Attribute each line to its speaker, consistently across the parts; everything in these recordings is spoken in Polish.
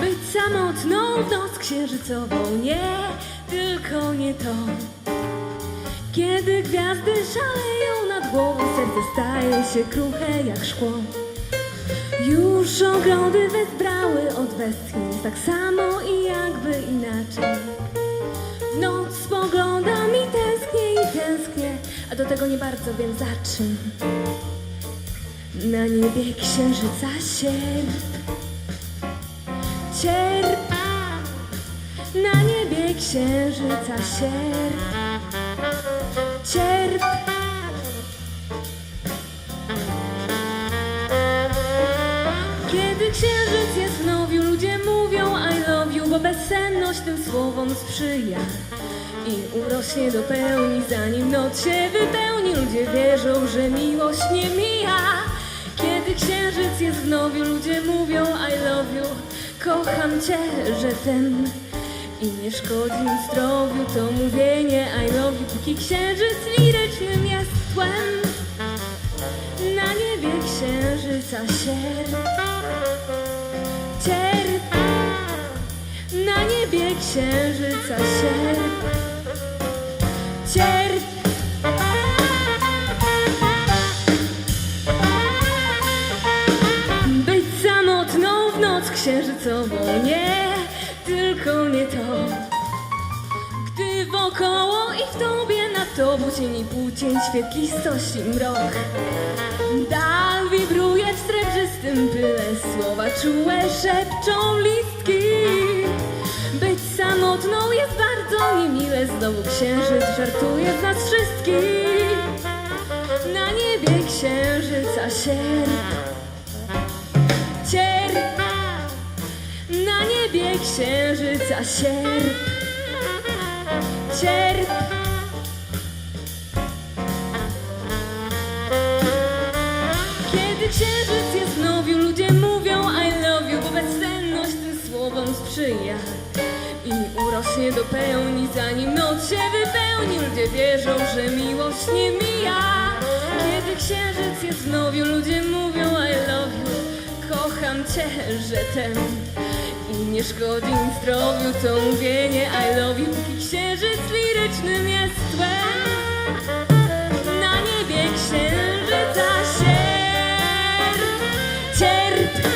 Speaker 1: Być samotną w noc księżycową, nie, tylko nie to. Kiedy gwiazdy szaleją nad głową, serce staje się kruche jak szkło. Już ogrody wezbrały od westchnień, tak samo i jakby inaczej. W noc spoglądam a do tego nie bardzo wiem za czym. Na niebie księżyca sierp, cierp. Na niebie księżyca sierp, cierp. Kiedy księżyc jest nowiu, ludzie mówią I love you, bo bezsenność tym słowom sprzyja. I urośnie do pełni, zanim noc się wypełni, ludzie wierzą, że miłość nie mija. Kiedy księżyc jest w nowiu, ludzie mówią I love you, kocham cię, że ten i nie szkodzi mi zdrowiu to mówienie I love you, póki księżyc lirycznym jest tłem. Na niebie księżyca sierp, cierp. Na niebie księżyca sierp, Być samotną w noc księżycową, nie, tylko nie to. Gdy wokoło i w tobie na tobą cieni płócień świetlistości mrok. Dal wibruje w srebrzystym pyle, słowa czułe szepczą listki. Samotną jest bardzo niemile, znowu księżyc żartuje z nas wszystkich. Na niebie księżyca sierp, cierp. Na niebie księżyca sierp, cierp. Kiedy księżyc jest w nowiu, ludzie mówią I love you, bo bezsenność tym słowom sprzyja. I urośnie do pełni, zanim noc się wypełni, ludzie wierzą, że miłość nie mija. Kiedy księżyc jest w ludzie mówią I love you, kocham cię, że ten i nie szkodzi mi zdrowiu to mówienie I love you, póki księżyc lirycznym jest tłem. Na niebie księżyca sierp, cierp.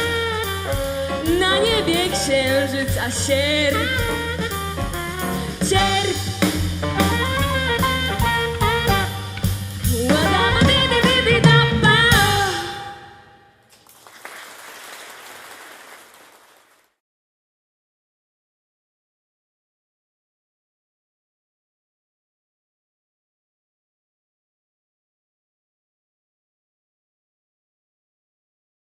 Speaker 1: Na niebie księżyca sierp,